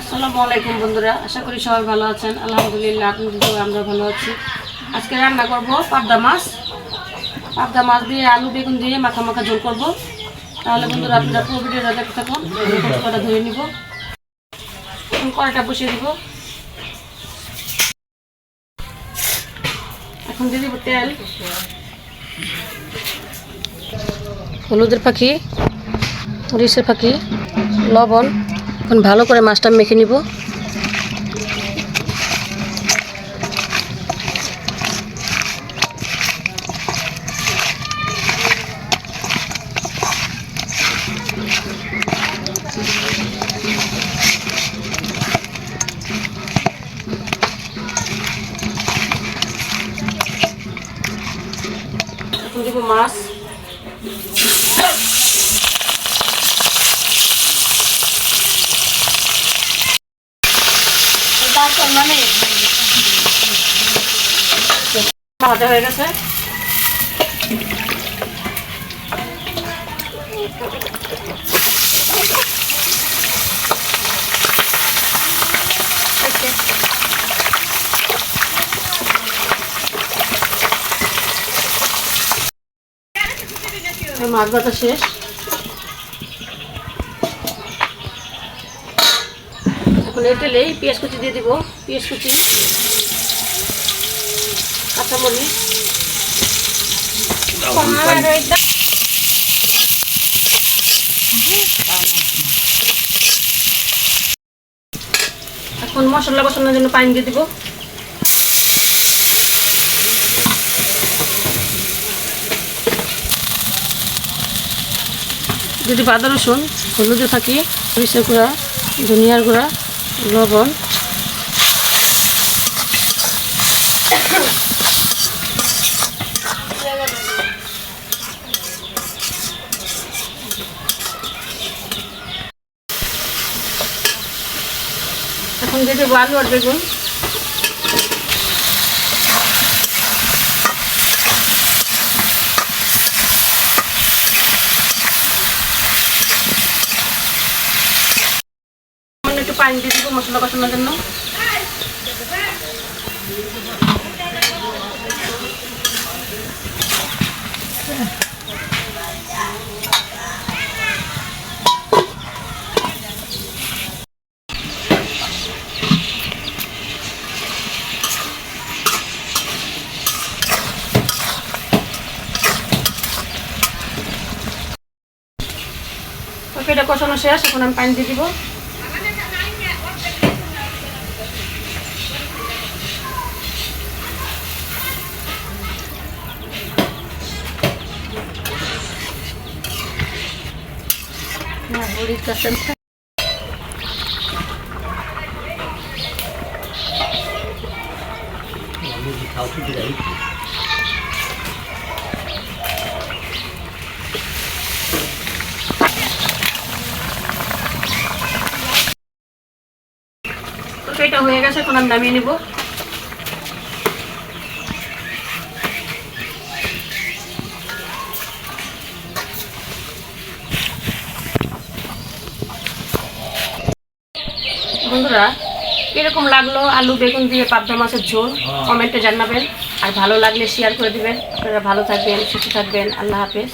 আসসালামু আলাইকুম বন্ধুরা, আশা করি সবাই ভালো আছেন। আলহামদুলিল্লাহ আপনাদের আমরা ভালো আছি। আজকে রান্না করব পাবদা মাছ। পাবদা মাছ দিয়ে আলু, বেগুন দিয়ে মাখা মাখা ঝোল করব। তাহলে বন্ধুরা আপনারা পুরো ভিডিওটা দেখতে থাকুন কটা ধরে নিব। কড়াইটা বসিয়ে দিব। এখন দিয়ে দিব তেল। হলুদের পাখি মরিচের পাখি লবণ। এখন ভালো করে মাছটা মেখে নিব। মাছ। ভাজা হয়ে গেছে? মাছ ভাজা শেষ। এখন এই তেলেই পেঁয়াজ কুচি দিয়ে দিব, পেঁয়াজ কুচি। কাঁচামরিচ। এখন মশলা কষানোর জন্য পানি দিয়ে দিব। যদি আদা রসুন হলুদে থাকি মরিচের গুঁড়া ধনিয়ার গুঁড়া লবণ এখন দিয়ে দেবো আলু আর বেগুন একটু পানি দিয়ে দিব মশলা কষানোর জন্য। তরকারিটা কষানো শেষ এখন আমি পানি দিয়ে দিব। বড়ির কাছে তরকারিটা হয়ে গেছে এখন আমি নামিয়ে নিব। বন্ধুরা এরকম লাগল আলু বেগুন দিয়ে পাবদা মাছের ঝোল? কমেন্টে জানাবেন আর ভালো লাগলে শেয়ার করে দিবেন। আপনারা ভালো থাকবেন সুস্থ থাকবেন আল্লাহ হাফেজ।